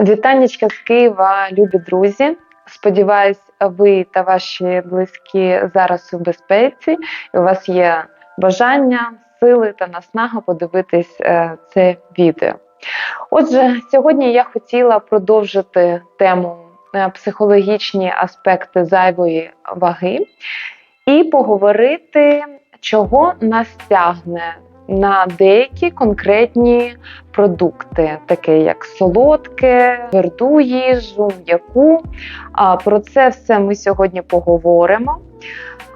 Вітаннячка з Києва, любі друзі. Сподіваюсь, ви та ваші близькі зараз у безпеці. І у вас є бажання, сили та наснага подивитись е, це відео. Отже, сьогодні я хотіла продовжити тему е, психологічні аспекти зайвої ваги і поговорити, чого нас тягне на деякі конкретні продукти, такі як солодке, тверду їжу, м'яку. А Про це все ми сьогодні поговоримо.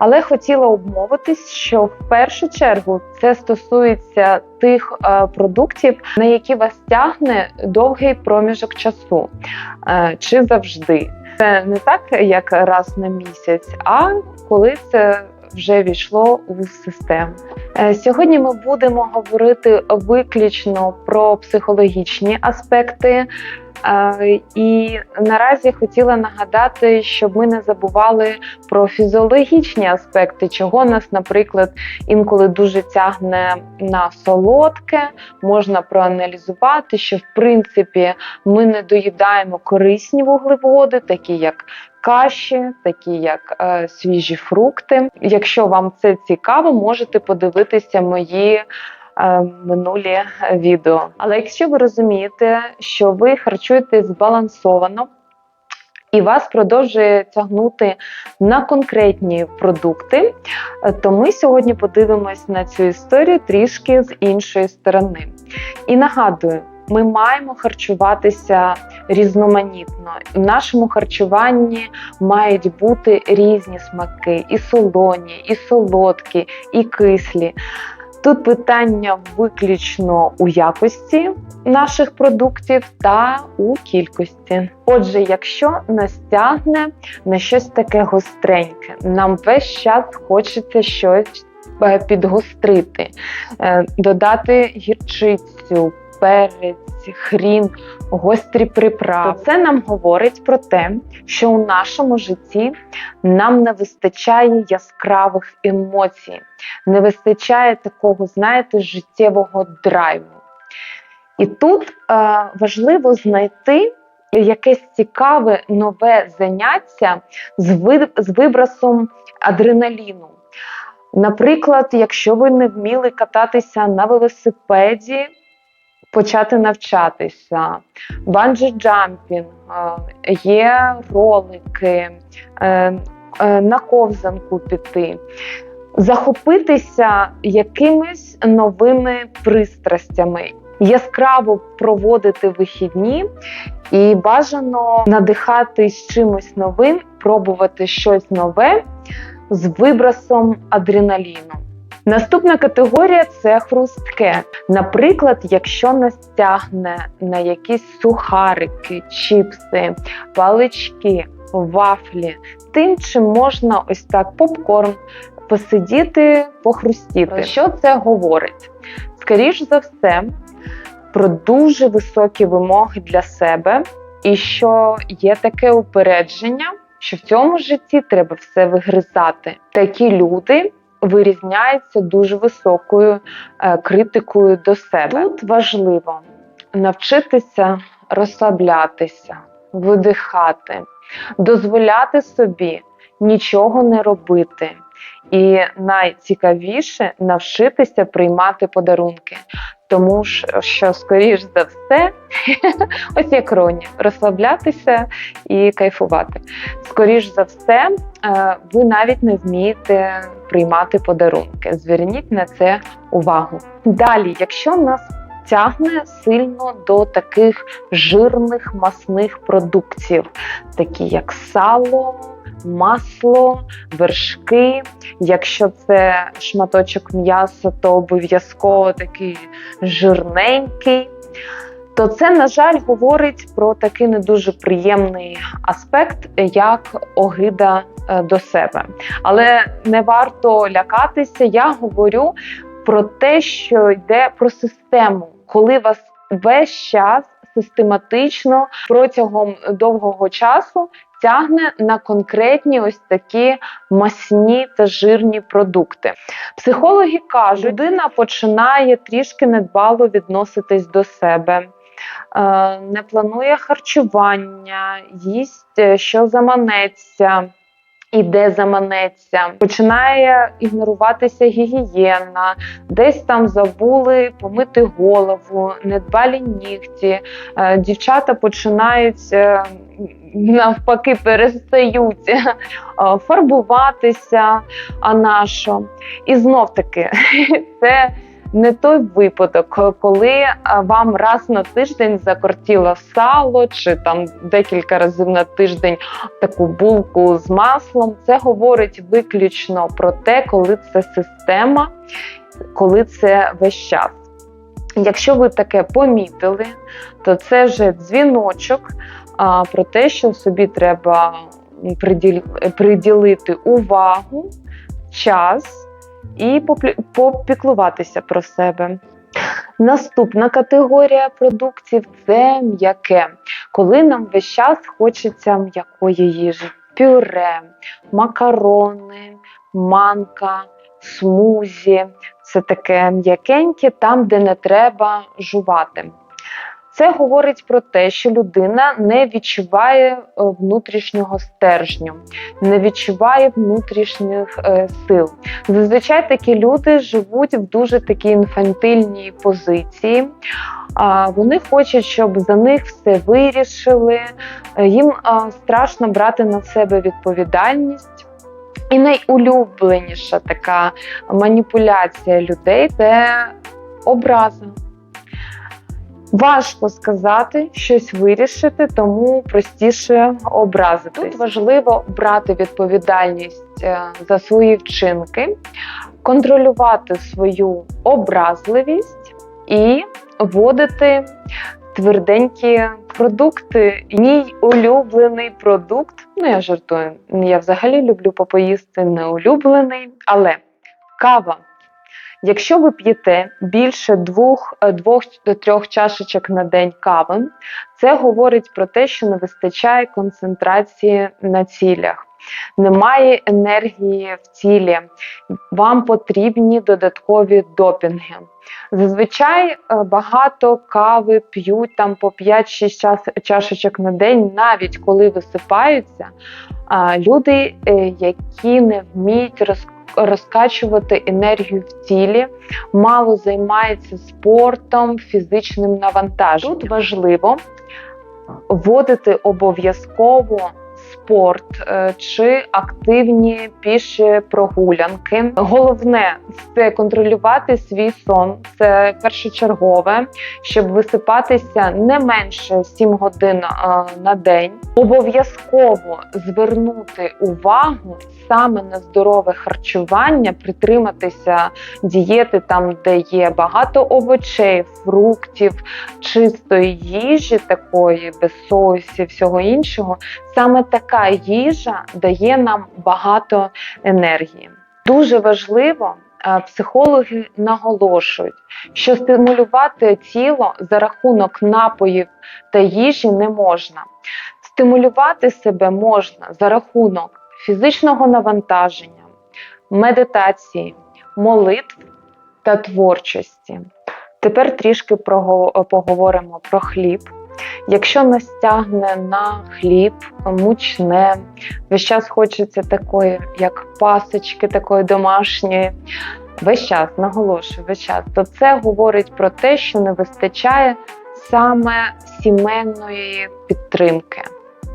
Але хотіла обмовитись, що в першу чергу це стосується тих е, продуктів, на які вас тягне довгий проміжок часу е, чи завжди. Це не так, як раз на місяць, а коли це вже війшло у систему. Е, Сьогодні ми будемо говорити виключно про психологічні аспекти. Е, І наразі хотіла нагадати, щоб ми не забували про фізіологічні аспекти, чого нас, наприклад, інколи дуже тягне на солодке. Можна проаналізувати, що в принципі ми не доїдаємо корисні вуглеводи, такі як каші, такі як е, свіжі фрукти. Якщо вам це цікаво, можете подивитися мої. е, Минулі відео. Але якщо ви розумієте, що ви харчуєтесь збалансовано і вас продовжує тягнути на конкретні продукти, е, то ми сьогодні подивимось на цю історію трішки з іншої сторони. І нагадую, ми маємо харчуватися різноманітно. В нашому харчуванні мають бути різні смаки: і солоні, і солодкі, і кислі. Тут питання виключно у якості наших продуктів та у кількості. Отже, якщо нас тягне на щось таке гостреньке, нам весь час хочеться щось е, підгострити, е, додати гірчицю, перець, хрін, гострі приправи. То це нам говорить про те, що у нашому житті нам не вистачає яскравих емоцій, не вистачає такого, знаєте, життєвого драйву. І тут е, важливо знайти якесь цікаве нове заняття з, ви, з вибросом адреналіну. Наприклад, якщо ви не вміли кататися на велосипеді, почати навчатися, банджі-джампінг, е, є ролики, е, е, на ковзанку піти, захопитися якимись новими пристрастями, яскраво проводити вихідні і бажано надихатись чимось новим, пробувати щось нове з вибросом адреналіну. Наступна категорія це хрустке. Наприклад, якщо нас тягне на якісь сухарики, чіпси, палички, вафлі, тим, чим можна ось так попкорн посидіти, похрустіти. Про що це говорить? Скоріш за все, про дуже високі вимоги для себе, і що є таке упередження, що в цьому житті треба все вигризати. Такі люди вирізняється дуже високою е, критикою до себе. Тут важливо навчитися розслаблятися, видихати, дозволяти собі нічого не робити. І найцікавіше навчитися приймати подарунки. Тому що, скоріш за все, ось як Роні, розслаблятися і кайфувати. Скоріш за все, е, ви навіть не вмієте приймати подарунки. Зверніть на це увагу. Далі, якщо нас тягне сильно до таких жирних масних продуктів, такі як сало, масло, вершки. Якщо це шматочок м'яса, то обов'язково такий жирненький. То це, на жаль, говорить про такий не дуже приємний аспект, як огида е, до себе. Але не варто лякатися. Я говорю про те, що йде про систему, коли вас весь час систематично протягом довгого часу тягне на конкретні ось такі масні та жирні продукти. Психологи кажуть, людина починає трішки недбало відноситись до себе. е, не планує харчування, їсть, е, що заманеться. І де заманеться, починає ігноруватися гігієна, десь там забули помити голову, недбалі нігті. Е, Дівчата починають е, навпаки перестають е, фарбуватися. А на що? І знов таки, це не той випадок, коли вам раз на тиждень закортіло сало, чи там декілька разів на тиждень таку булку з маслом. Це говорить виключно про те, коли це система, коли це весь час. Якщо ви таке помітили, то це вже дзвіночок а, про те, що собі треба приділ- приділити увагу, час і попіклуватися про себе. Наступна категорія продуктів це м'яке, коли нам весь час хочеться м'якої їжі, пюре, макарони, манка, смузі. Це таке м'якеньке, там, де не треба жувати. Це говорить про те, що людина не відчуває е, внутрішнього стержню, не відчуває внутрішніх е, сил. Зазвичай такі люди живуть в дуже такій інфантильній позиції. Вони хочуть, щоб за них все вирішили. Е, Їм страшно брати на себе відповідальність. І найулюбленіша така маніпуляція людей це образа. Важко сказати, щось вирішити, тому простіше образити. Тут важливо брати відповідальність е, за свої вчинки, контролювати свою образливість і вводити тверденькі продукти. Мій улюблений продукт. Ну я жартую. Я взагалі люблю попоїсти не улюблений, але кава. Якщо ви п'єте більше двох, е, двох до трьох чашечок на день кави, це говорить про те, що не вистачає концентрації на цілях, немає енергії в тілі, вам потрібні додаткові допінги. Зазвичай е, багато кави п'ють там по 5-6 час- чашечок на день, навіть коли висипаються. Люди, е, які не вміють роз- розкачувати енергію в тілі, мало займається спортом, фізичним навантаженням. Тут важливо вводити обов'язково спорт е, чи активні піші прогулянки. Головне це контролювати свій сон. Це першочергове, щоб висипатися не менше 7 годин е, на день. Обов'язково звернути увагу саме на здорове харчування, притриматися дієти там, де є багато овочей, фруктів, чистої їжі, такої без соусів, всього іншого. Саме така їжа дає нам багато енергії. Дуже важливо. е, Психологи наголошують, що стимулювати тіло за рахунок напоїв та їжі не можна. Стимулювати себе можна за рахунок фізичного навантаження, медитації, молитв та творчості. Тепер трішки поговоримо про хліб. Якщо нас тягне на хліб, мучне, весь час хочеться такої, як пасочки, такої домашньої, весь час, наголошую, весь час, то це говорить про те, що не вистачає саме сімейної підтримки.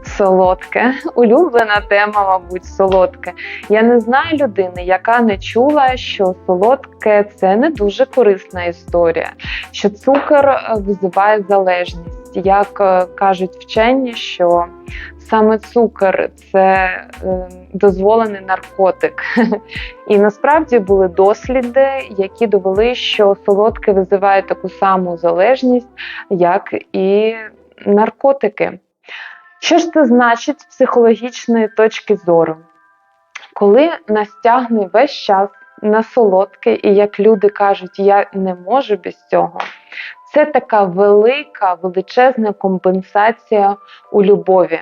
Солодке, улюблена тема, мабуть, солодке. Я не знаю людини, яка не чула, що солодке це не дуже корисна історія, що цукор е, визиває залежність. Як е, кажуть вчені, що саме цукор це е, дозволений наркотик. І насправді були досліди, які довели, що солодке визиває таку саму залежність, як і наркотики. Що ж це значить з психологічної точки зору? Коли нас тягне весь час на солодке, і як люди кажуть, я не можу без цього, це така велика, величезна компенсація у любові,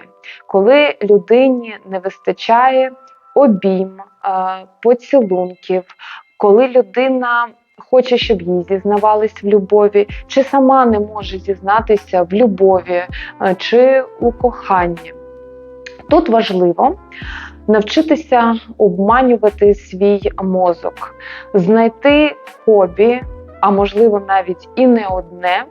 коли людині не вистачає обійм, поцілунків, коли людина хоче, щоб їй зізнавались в любові, чи сама не може зізнатися в любові чи у коханні. Тут важливо навчитися обманювати свій мозок, знайти хобі, а можливо навіть і не одне,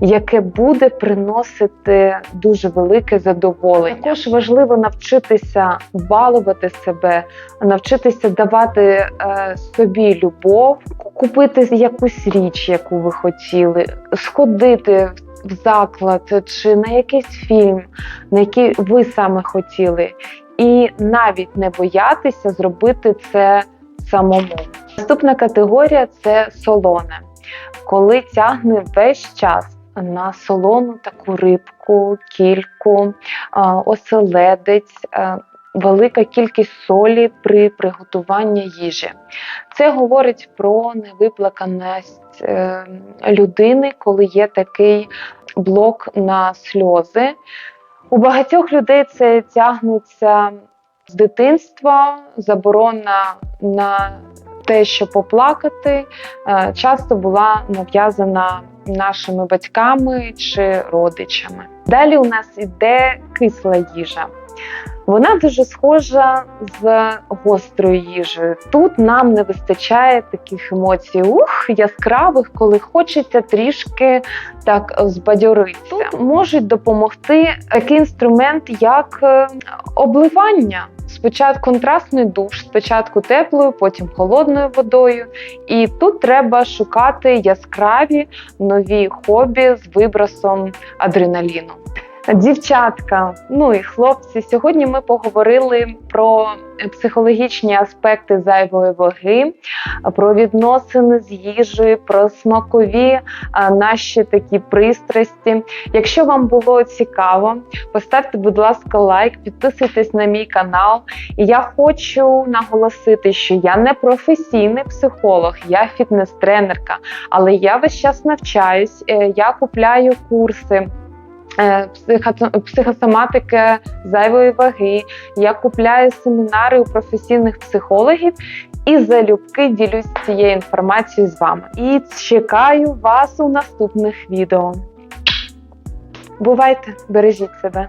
яке буде приносити дуже велике задоволення. Також важливо навчитися балувати себе, навчитися давати е, собі любов, купити якусь річ, яку ви хотіли, сходити в заклад чи на якийсь фільм, на який ви саме хотіли, і навіть не боятися зробити це самому. Наступна категорія це солоне, коли тягне весь час на солону таку рибку, кільку, оселедець. Велика кількість солі при приготуванні їжі. Це говорить про невиплаканість е, людини, коли є такий блок на сльози. У багатьох людей це тягнеться з дитинства, заборона на те, що поплакати, е, часто була нав'язана нашими батьками чи родичами. Далі у нас іде кисла їжа. Вона дуже схожа з гострою їжею. Тут нам не вистачає таких емоцій, ух, яскравих, коли хочеться трішки так збадьоритися. Тут можуть допомогти такий інструмент, як е, обливання. Спочатку контрастний душ, спочатку теплою, потім холодною водою. І тут треба шукати яскраві нові хобі з вибросом адреналіну. Дівчатка, ну і хлопці, сьогодні ми поговорили про психологічні аспекти зайвої ваги, про відносини з їжею, про смакові наші такі пристрасті. Якщо вам було цікаво, поставте, будь ласка, лайк, підписуйтесь на мій канал. І я хочу наголосити, що я не професійний психолог, я фітнес-тренерка, але я весь час навчаюсь, е, я купляю курси. Е, Психосоматики зайвої ваги. Я купляю семінари у професійних психологів і залюбки ділюсь цією інформацією з вами. І чекаю вас у наступних відео. Бувайте, бережіть себе!